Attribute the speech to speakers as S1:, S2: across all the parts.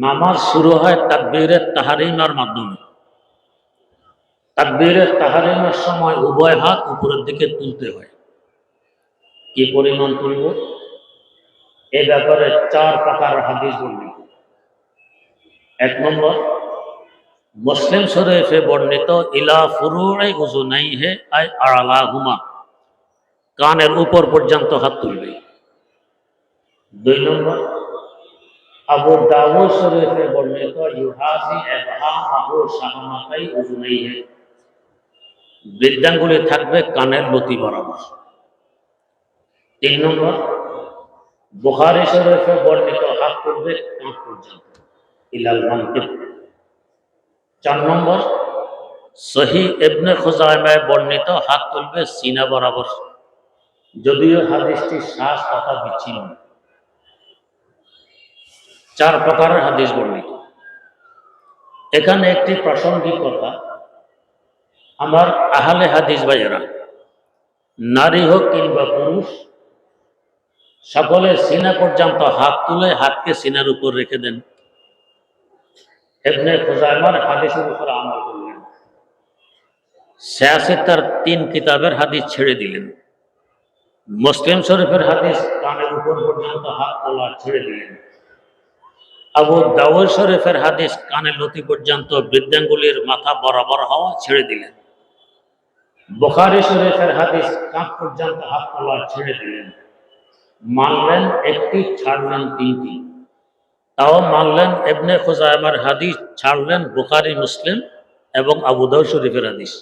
S1: নামাজ শুরু হয় তাকবীরের তাহারিমার মাধ্যমে। তাকবীরের তাহারিমার সময় উভয় হাত উপরের দিকে তুলতে হয়। কি পরিমাণ তুলব? এ ব্যাপারে চার প্রকার হাদিস বর্ণিত। এক নম্বর, মুসলিম শরীফে বর্ণিত, ইলা ফুরুড়ে উজুনাই হে আই আড়ালা হুমা কানের উপর পর্যন্ত হাত তুলবে। দুই নম্বর আবু দাউদ শরীফে বর্ণিত ইবহামাহু শাহমাতাই উজুনাইহি। বৃদ্ধাঙ্গুলি থাকবে কানের লতি বরাবর। তিন নম্বর, বুখারী শরীফে বর্ণিত হাত তুলবে কাঁধ পর্যন্ত, ইলাল মানকিব। চার নম্বর, সহি ইবনে খুজাইমায় বর্ণিত হাত তুলবে সিনা বরাবর। যদিও হাদিসটি শ্বাস তথা বিচ্ছিন্ন। চার প্রকারের হাদিস বর্ণিত। এখানে একটি প্রাসঙ্গিক কথা, আমার আহলে হাদিস ভাইয়েরা, নারী হোক কিংবা পুরুষ, সকলে সিনা পর্যন্ত হাত তুলে হাতকে সিনার উপর রেখে দেন। খুজাইমার হাদিসের উপর আমল করলেন। সিয়াসি তার তিন কিতাবের হাদিস ছেড়ে দিলেন। মুসলিম শরীফের হাদিস কানের উপর পর্যন্ত হাত তোলা ছেড়ে দিলেন। আবু দাউদ শরীফের হাদিস কানে লতি পর্যন্ত বৃদ্ধাঙ্গুলির মাথা বরাবর হওয়া ছেড়ে দিলেন। বোখারি শরীফের হাদিস কাঁধ পর্যন্ত হাত তোলা ছেড়ে দিলেন। মানলেন একটি, ছাড়লেন তিনটি। তাও মানলেন এবনে খুজাইমার হাদিস, ছাড়লেন বুখারি, মুসলিম এবং আবু দাউদ শরীফের হাদিস।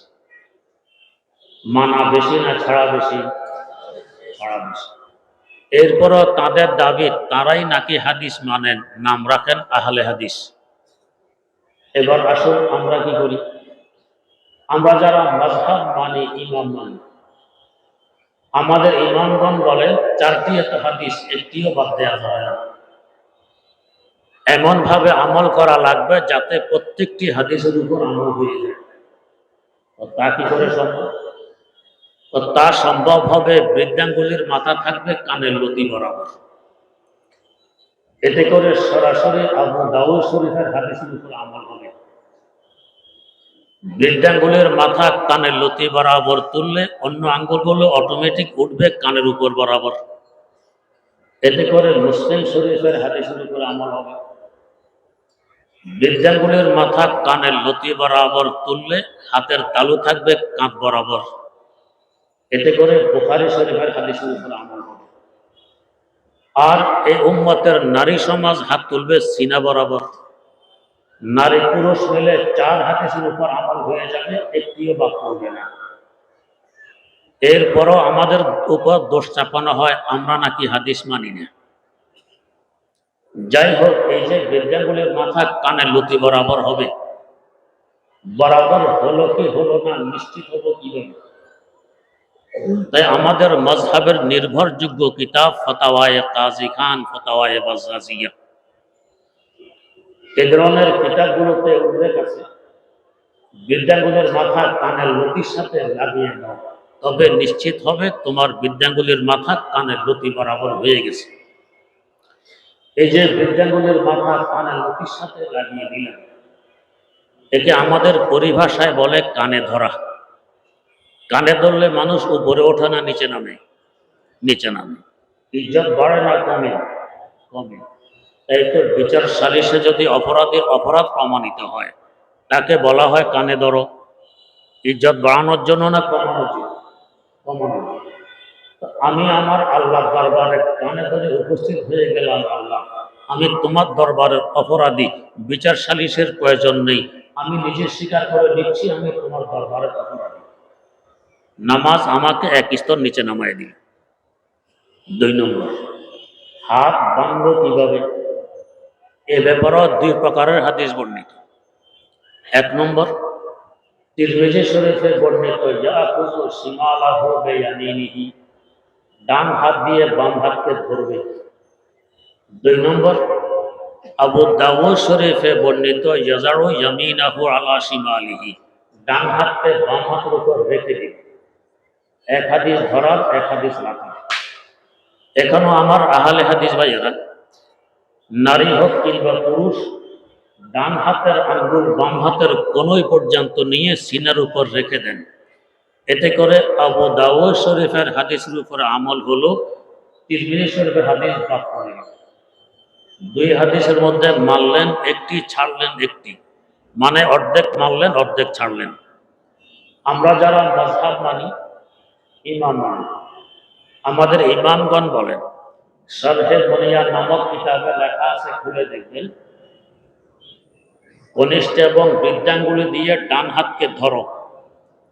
S1: মানা বেশি না, ছাড়া বেশি ছাড়া বেশি। এরপরও তাদের দাবি, তারাই নাকি হাদিস মানেন, নাম রাখেন আহলে হাদিস। এবার আসুন আমরা কি করি? আমরা যারা মজহাব মানি, ইমাম মানি, আমাদের ইমামগণ বলেন চারটি এত হাদিস, একটিও বাদ দেওয়া যায় না। এমন ভাবে আমল করা লাগবে যাতে প্রত্যেকটি হাদিসের উপর আমল হয়ে যায়। তা কি করে সম্ভব? তো তা সম্ভব হবে বৃদ্ধাঙ্গুলির মাথা থাকবে কানের লতি বরাবর। এতে করে সরাসরি আবু দাউদ শরীফের হাদিসের উপর আমল হবে। বৃদ্ধাঙ্গুলের মাথা কানের লতি বরাবর তুললে অন্য আঙ্গুলগুলো অটোমেটিক উঠবে কানের উপর বরাবর। এতে করে মুসলিম শরীফের হাদিসের উপর আমল হবে। বৃদ্ধাঙ্গুলের মাথা কানের লতি বরাবর তুললে হাতের তালু থাকবে কাঁধ বরাবর। এতে করে বুখারি শরীফের হাদিসের উপর আমল হবে আর এই উম্মতের নারী সমাজ হাত তুলবে সিনা বরাবর। নারী পুরুষ মিলে চার হাদিসের উপর আমল হয়ে যাবে, একটিও বাদ করবে না। এরপরও আমাদের উপর দোষ চাপানো হয়, আমরা নাকি হাদিস মানি না। যাই হোক, এই যে বিদ্যাগুলির মাথা কানে লতি বরাবর হবে। বরাবর হলো কি হলো না, নিশ্চিত হব কীভাবে তাই আমাদের মজহাবের নির্ভরযোগ্য কিতাব ফতাওয়ায়ে কাজী খান, ফতাওয়ায়ে বাজাজিয়া এ ধরনের কিতাবগুলোতে উল্লেখ আছে, বিদ্যাঙ্গুলের মাথা কানের লতির সাথে লাগিয়ে দাও তবে নিশ্চিত হবে তোমার বিদ্যাঙ্গুলির মাথা কানের লতি বরাবর হয়ে গেছে। এই যে বিদ্যাঙ্গুলির মাথা কানের লতির সাথে লাগিয়ে দিলাম, একে আমাদের পরিভাষায় বলে কানে ধরা। কানে ধরলে মানুষ উপরে ওঠে না, নিচে নামে। নিচে নামে। ইজ্জত বাড়ে না, কমে। কমে। এই তো বিচার সালিশে যদি অপরাধীর অপরাধ প্রমাণিত হয়, তাকে বলা হয় কানে ধরো। ইজ্জত বাড়ানোর জন্য না জন্য। তো আমি আমার আল্লাহ দরবারে কানে ধরে উপস্থিত হয়ে গেলাম আল্লাহ। আমি তোমার দরবারের অপরাধী, বিচার সালিশের প্রয়োজন নেই। আমি নিজে স্বীকার করে নিচ্ছি আমি তোমার দরবারের অপরাধী। নামাজ আমাকে এক স্তর নিচে নামায় দিল। দুই নম্বর, হাত বাংলো কীভাবে? এ ব্যাপারেও দুই প্রকারের হাদিস বর্ণিত। এক নম্বর, তিরমিজি শরীফে বর্ণিত ডান হাত দিয়ে বাম হাতকে ধরবে। দুই নম্বর, আবু দাউদ শরীফে বর্ণিত ইয়াজারু ইয়ামিনাহু আলা শিমালিহি ডান হাতকে বাম হাতের উপর রেখে দিবে। এক হাদিস ধরার, এক হাদিস রাখার এখনও আমার আহলে হাদিস ভাইয়েরা, নারী হোক কিংবা পুরুষ, ডান হাতের আঙ্গুল, বাম হাতের কোনোই পর্যন্ত নিয়ে সিনার উপর রেখে দেন। এতে করে আবু দাউদ শরীফের হাদিসের উপর আমল হলো, তিরমিজি শরীফের হাদিস বাদ পড়ে দুই হাদিসের মধ্যে মারলেন একটি, ছাড়লেন একটি। মানে অর্ধেক মারলেন, অর্ধেক ছাড়লেন। আমরা যারা মজহাব মানি ইমাম আমাদের ইমামগণ বলেন নামক কিতাবে লেখা আছে, খুলে দেখবেন। কনিষ্ঠ এবং বৃদ্ধাঙ্গুলি দিয়ে ডান হাতকে ধরো,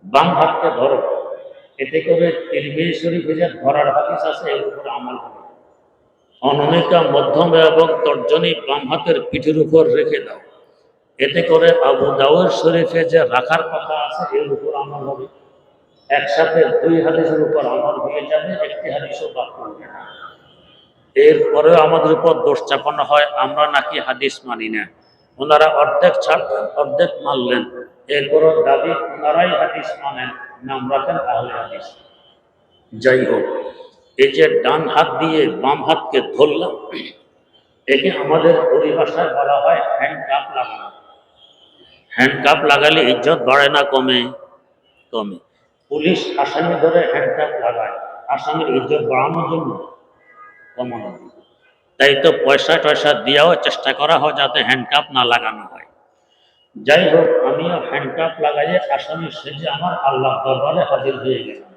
S1: বাম হাতকে ধরো। এতে করে তিরমিজি শরীফে যে ধরার হাদিস আছে, এর উপর আমল হবে অনমিকা মধ্যম এবং তর্জনী বাম হাতের পিঠের উপর রেখে দাও। এতে করে আবু দাউদ শরীফে যে রাখার কথা আছে, এর উপর আমল হবে। একসাথে দুই হাদিসের উপর আমল হয়ে যাবে, একটি হাদিসও বাদ করবে না। এরপরেও আমাদের উপর দোষ চাপানো হয়, আমরা নাকি হাদিস মানি না। ওনারা অর্ধেক ছাড়লেন অর্ধেক মানলেন। এরপরও দাবি, ওনারাই হাদিস মানেন, নাম রাখেন তাহলে হাদিস। যাই হোক, এই যে ডান হাত দিয়ে বাম হাতকে ধরলাম, একে আমাদের পরিভাষায় বলা হয় হ্যান্ড কাপ লাগানো। হ্যান্ড কাপ লাগালে ইজ্জত বাড়ে না, কমে? কমে। পুলিশ আসামি ধরে হ্যান্ড কাপ লাগায়। আসামির ইজ্জত বাড়ানোর জন্য তাই তো পয়সা টয়সা দিয়েও চেষ্টা করা হয় যাতে হ্যান্ডকাপ না লাগানো হয়। যাই হোক, আমিও হ্যান্ডকাপ লাগাইয়ে আসামি সেজে আমার আল্লাহ দরবারে হাজির হয়ে গেলাম।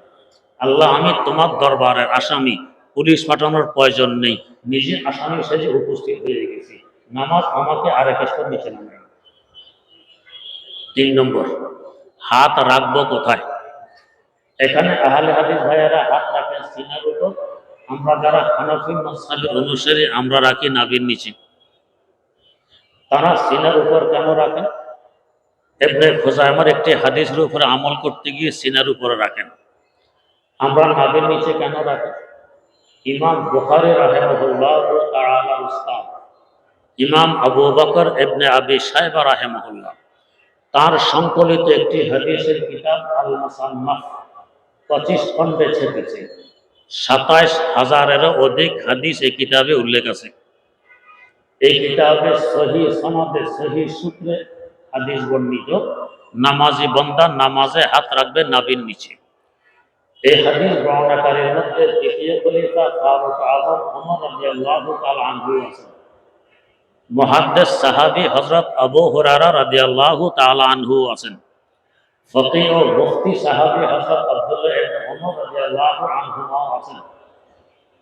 S1: আল্লাহ, আমি তোমার দরবারের আসামি। পুলিশ পাঠানোর প্রয়োজন নেই। নিজে আসামি সেজে উপস্থিত হয়ে গেছি। নামাজ আমাকে আরেক স্তর নিচে নামে তিন নম্বর, হাত রাখব কোথায়? এখানে আহলে হাদিস ভাইয়ারা হাত রাখেন, সিনার উপর। আমরা যারা হানাফি মাসালের অনুসারী, আমরা রাখি নাবির নিচে। তারা সিনার উপর কেন রাখেন? এমনি খোজাইমার একটি হাদিসের উপরে আমল করতে গিয়ে সিনার উপরে রাখেন। আমরা নাবির নিচে কেন রাখি? ইমাম বুখারি রাহেমহুল্লাহ ইমাম আবু বকর এবনে আবি সাহেবা রাহেমহুল্লাহ। তার সংকলিত একটি হাদিসের কিতাব আল মুসান্নাফ পঁচিশ খণ্ডে ছেপেছে সাতাইশ হাজারেরও অধিক হাদিস এই কিতাবে উল্লেখ আছে। এই কিতাবে সহি সনদে, সহি সূত্রে হাদিস বর্ণিত, নামাজি বন্দা নামাজে হাত রাখবে নাবির নিচে। এই হাদিস বর্ণনাকারীর মধ্যে দ্বিতীয় খলিফা ফারুক আজম ওমর তাআলা আনহু আছেন। মুহাদ্দিস সাহাবী হযরত আবু হুরায়রা রাদিয়াল্লাহু তাআলা আনহু আছেন। ফকিহ ও মুফতি সাহাবী হযরত আব্দুল্লাহ ওমর রাদিয়াল্লাহু আনহুমা আছেন।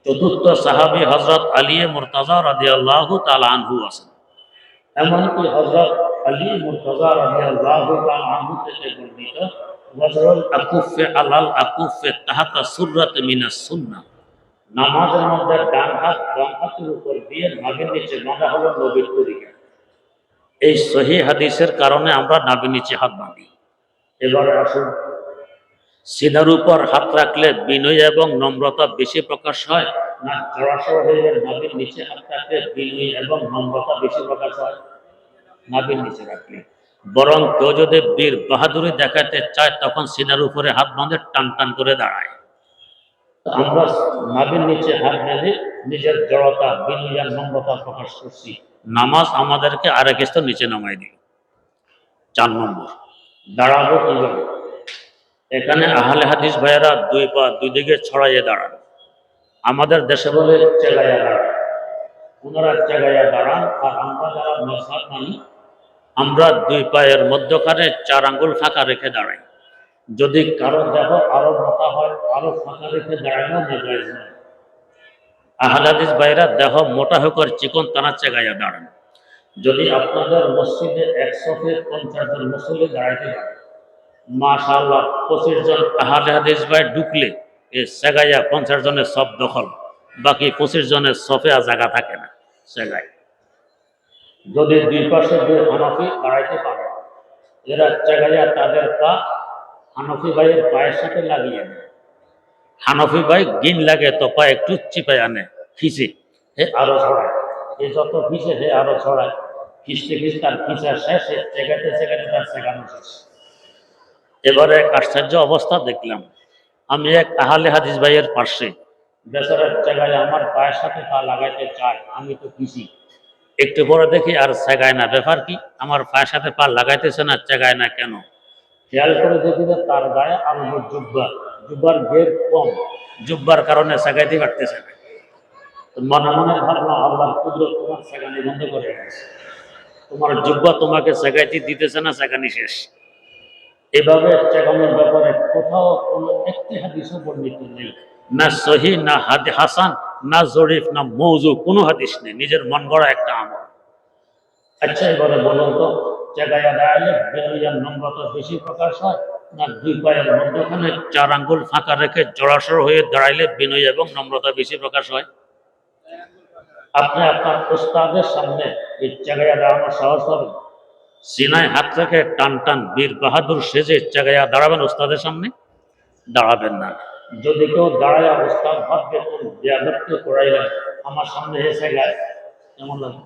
S1: চতুর্থ সাহাবী হযরত আলী মুর্তাজা রাদিয়াল্লাহু তাআলা আনহু আছেন। এমনকি হযরত আলী মুর্তাজা রাদিয়াল্লাহু তাআলা আনহু থেকে বর্ণিত ওয়াজরুল আকুফে আলাল আকুফে তাহাতা সুররাত মিনাস সুন্নাহ নামাজের মধ্যে ডান হাত, বাম হাতের উপর দিয়ে নাভির নিচে বাঁধা হলো নবীর তরিকা। এই সহি হাদিসের কারণে আমরা নাভির নিচে হাত বাঁধি। এবারে আসুন। সিনার উপর হাত রাখলে বিনয় এবং নম্রতা বেশি প্রকাশ হয়। না জড়াশয় হয়ে নাভির নিচে হাত রাখলে বিনয় এবং নম্রতা বেশি প্রকাশ হয়। নাবির নিচে রাখলে। বরং কেউ যদি বীর বাহাদুরি দেখাতে চায় তখন সিনার উপরে হাত বাঁধে টান টান করে দাঁড়ায়। আমরা নাবির নিচে হাত বেঁধে নিজের জড়তা বিনয় আর নম্রতা প্রকাশ করছি। নামাজ আমাদেরকে আরেক স্তর নিচে নামাই দিল। চার নম্বর। দাঁড়াবো কীভাবে এখানে আহলে হাদিস ভাইয়েরা দুই পা, দুই দিকে ছড়াইয়ে দাঁড়ান। আমাদের দেশে বলে চেগাইয়া দাঁড়ান। ওনারা চেগাইয়া দাঁড়ান, আর আমরা যারা আমরা দুই পায়ের মধ্যখানে চার আঙ্গুল ফাঁকা রেখে দাঁড়াই। যদি কারও দেহ আরও মোটা হয়, আরও ফাঁকা রেখে দাঁড়ানো হাদিস ভাইয়েরা দেহ মোটা হোক চিকন, তারা চেগাইয়া দাঁড়ান। যদি আপনাদের মসজিদে একশো ফিট পঞ্চাশ জন মুসল্লি দাঁড়াইতে পারে, মাশাআল্লাহ, পঁচিশ জন আহলে হাদিস ভাই ঢুকলে এ সেগাইয়া পঞ্চাশ জনের সব দখল, বাকি পঁচিশ জনের সফে আর জায়গা থাকে না সেগায় যদি দুই পাশে দুই হানফি দাঁড়াইতে পারে, এরা চেগাইয়া তাদের পা হানফি ভাইয়ের পায়ের সাথে লাগিয়ে দেয়। হানফি ভাই গিন লাগে, তো পা একটু চিপাই আনে, খিচে, হে আরও ছড়ায় এ যত হে আরও ছড়ায় খিচতে খিচতে তার খিচা শেষ হে চেগাতে চেগাতে তার চেগানো শেষ। এবারে এক আশ্চর্য অবস্থা দেখলাম। আমি এক আহলে হাদিস ভাইয়ের পাশে, বেচারার জায়গায় আমার পায়ের সাথে পা লাগাইতে চায়, আমি তো খুশি একটু পরে দেখি আর চেগায় না, ব্যাপার কি? আমার পায়ের সাথে পা লাগাইতেছে না, চেগায় না কেন? খেয়াল করে দেখি যে তার গায়ে আরও জুব্বা, জুব্বার গের কম, জুব্বার কারণে চেগাইতে পারতেছে না। মনে মনে ভাবলাম আল্লাহর কুদরত তোমার সেগানি বন্ধ করে তোমার জুব্বা তোমাকে সেগাইতে দিতেছে না সেগানি শেষ। এভাবে চেগানোর ব্যাপারে কোথাও কোনো একটি হাদিসও বর্ণিত নেই। না সহি, না হাদি, হাসান, না জরিফ, না মৌজু, কোনো হাদিস নেই। নিজের মন গড়া একটা আমল। আচ্ছা এবারে বলুন তো, জায়গায় দাঁড়ালে বেরোয়ার নম্রতা বেশি প্রকাশ হয়, না দুই পায়ের মধ্যখানে চার আঙ্গুল ফাঁকা রেখে জড়াসড় হয়ে দাঁড়াইলে বিনয় এবং নম্রতা বেশি প্রকাশ হয়? আপনি আপনার উস্তাদের সামনে এই জায়গায় দাঁড়ানোর সাহস পাবেন সিনায় হাত রেখে টান টান বীর বাহাদুর সেজে জায়গায় দাঁড়াবেন উস্তাদের সামনে? দাঁড়াবেন না। যদি কেউ দাঁড়ায় উস্তাদ ভাববে কোন করাইলেন আমার সামনে এসে গায় এমন লাগে?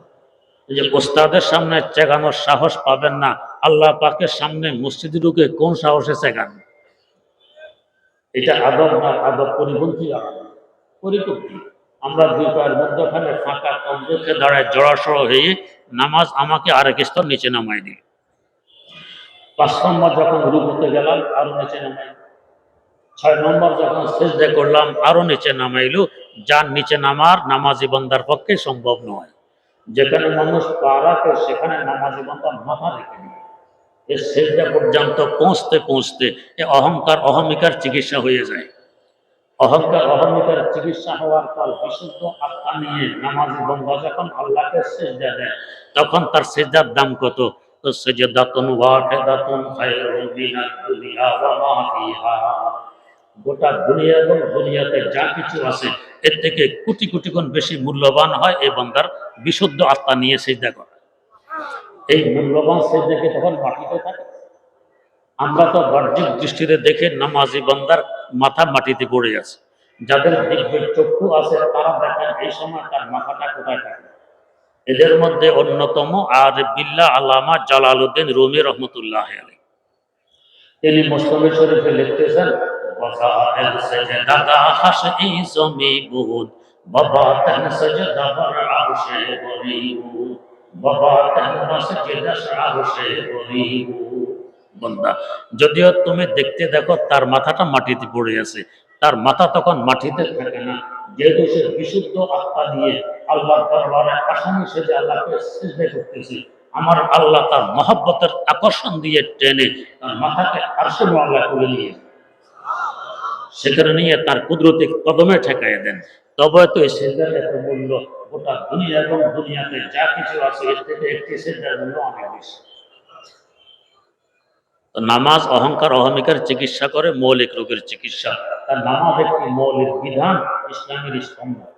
S1: যে উস্তাদের সামনে চেগানোর সাহস পাবেন না, আল্লাহ পাকের সামনে মসজিদে ঢুকে কোন সাহসে চেগান? এটা আদব না আদব পরিপন্থী পরিপন্থী। আমরা দুই পায়ের মধ্যখানে ফাঁকা কম রেখে দাঁড়ায় জড়াসড় হয়ে নামাজ আমাকে আরেক স্তর নিচে নামাই দিল। পাঁচ নম্বর যখন রুকুতে গেলাম, আরও নিচে নামাই ছয় নম্বর যখন সেজদা করলাম, আরও নিচে নামাইলো। যার নিচে নামার নামাজি বন্দার পক্ষে সম্ভব নয়। যেখানে মানুষ পা রাখে, সেখানে নামাজি বন্দার মাথা রেখে এ সেজদা পর্যন্ত পৌঁছতে পৌঁছতে এ অহংকার, অহমিকার চিকিৎসা হয়ে যায়। অহংকার অহমিকার চিকিৎসা হওয়ার পর বিশুদ্ধ আত্মা নিয়ে নামাজি যখন আল্লাহকে সেজদা দেয়, তখন তার সেজদার দাম কত? গোটা এবং যা কিছু এর থেকে কোটি বেশি মূল্যবান হয় এই বান্দার বিশুদ্ধ আত্মা নিয়ে সেজদা করা। এই মূল্যবান সেজদাকে তখন মাটিতে থাকে। আমরা তো বাহ্যিক দৃষ্টিতে দেখে নামাজি বান্দার মাথা মাটিতে পড়ে আছে যাদের দিগ্বের চক্ষু আছে, তারা দেখেন এই সময় তার মাথাটা কোথায় থাকে। এদের মধ্যে অন্যতম আর বিল্লা আলামা জালাল উদ্দিন রুমি রহমতুল্লাহ তিনি মুসলিম শরীফে লিখতেছেন বাবা তেন সজদা বর আউশে বলিউ বাবা তেন সজদা আউশে বলিউ বন্দা। যদিও তুমি দেখতে দেখো তার মাথাটা মাটিতে পড়ে আছে। তার মাথা তখন মাটিতে থাকে না। যেহেতু সে বিশুদ্ধ আত্মা দিয়ে আল্লাহ দরবারে আসামি সেজে আল্লাহকে সিজদা করতেছে, আমার আল্লাহ তার মহব্বতের আকর্ষণ দিয়ে টেনে তার মাথাকে আরশে আল্লাহ তুলে নিয়েছে সেখানে নিয়ে তার কুদরতি কদমে ঠেকাইয়া দেন। তবে তো এই সেজদার এত মূল্য গোটা দুনিয়া এবং দুনিয়াতে যা কিছু আছে, এর থেকে একটি সেজদার মূল্য অনেক বেশি। নামাজ অহংকার অহমিকার চিকিৎসা করে মৌলিক রোগের চিকিৎসা। তার নামাজ একটি মৌলিক বিধান, ইসলামের স্তম্ভ।